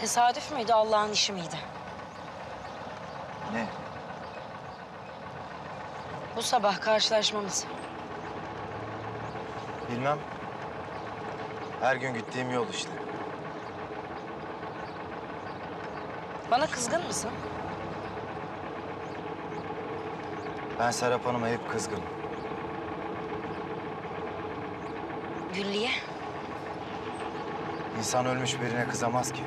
Tesadüf müydü, Allah'ın işi miydi? Ne? Bu sabah karşılaşmamız. Bilmem. Her gün gittiğim yol işte. Bana kızgın mısın? Ben Serap Hanım'a hep kızgınım. Güllü'ye. İnsan ölmüş birine kızamaz ki.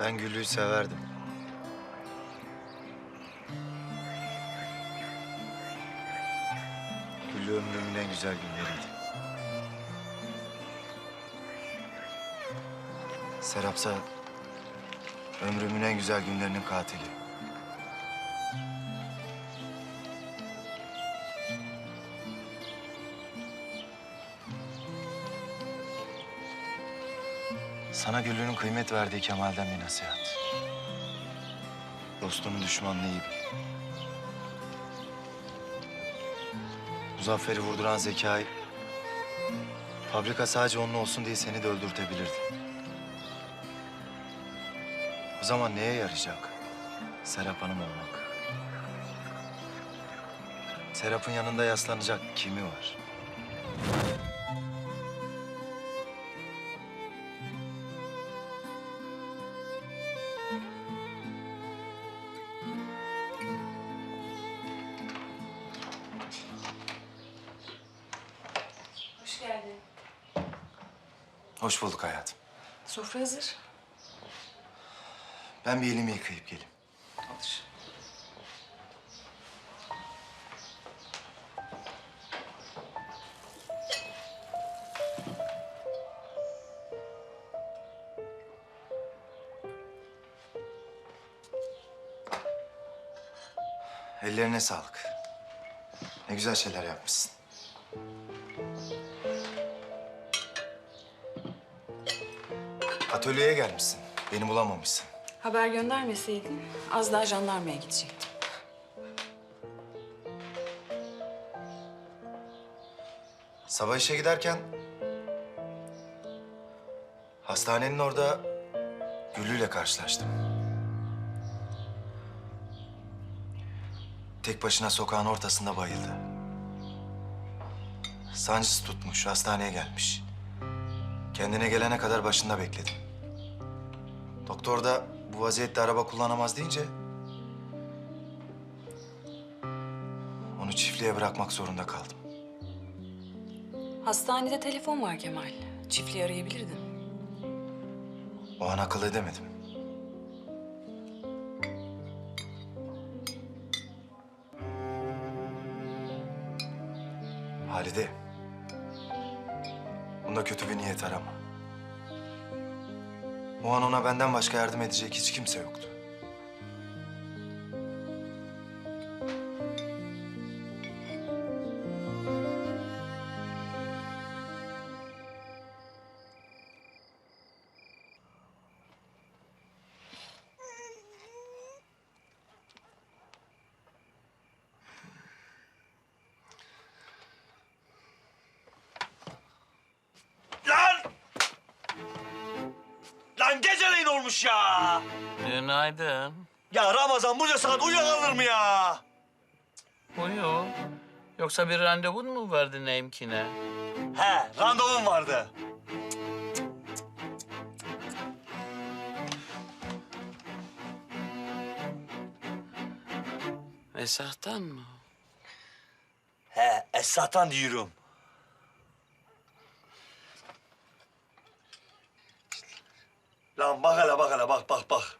Ben Güllü'yü severdim. Güllü ömrümün en güzel günleriydi. Serapsa ömrümün en güzel günlerinin katili. Sana Güllü'nün kıymet verdiği Kemal'den bir nasihat. Dostunun düşmanını iyi bil. Muzaffer'i vurduran Zekai... ...fabrika sadece onun olsun diye seni de öldürtebilirdi. O zaman neye yarayacak Serap Hanım olmak? Serap'ın yanında yaslanacak kimi var? Hoş bulduk hayatım. Sofra hazır. Ben bir elimi yıkayıp geleyim. Olur. Ellerine sağlık. Ne güzel şeyler yapmışsın. Atölyeye gelmişsin. Beni bulamamışsın. Haber göndermeseydin az daha jandarmaya gidecektim. Sabah işe giderken... ...hastanenin orada Güllü'yle karşılaştım. Tek başına sokağın ortasında bayıldı. Sancısı tutmuş, hastaneye gelmiş. Kendine gelene kadar başında bekledim. Doktor da bu vaziyette araba kullanamaz deyince... ...onu çiftliğe bırakmak zorunda kaldım. Hastanede telefon var Kemal. Çiftliği arayabilirdin. O an akıl edemedim. Halide. Bunda kötü bir niyet arama. O an ona benden başka yardım edecek hiç kimse yoktu. Lan geceleyin olmuş ya. Günaydın. Ya Ramazan bunca saat uyuyakalır mı ya? Uyu. Yoksa bir randevun mu verdin Emkine? He, randevum vardı. Esahtan mı? He, Esat'tan diyorum. Lan bak hele bak hele bak bak bak.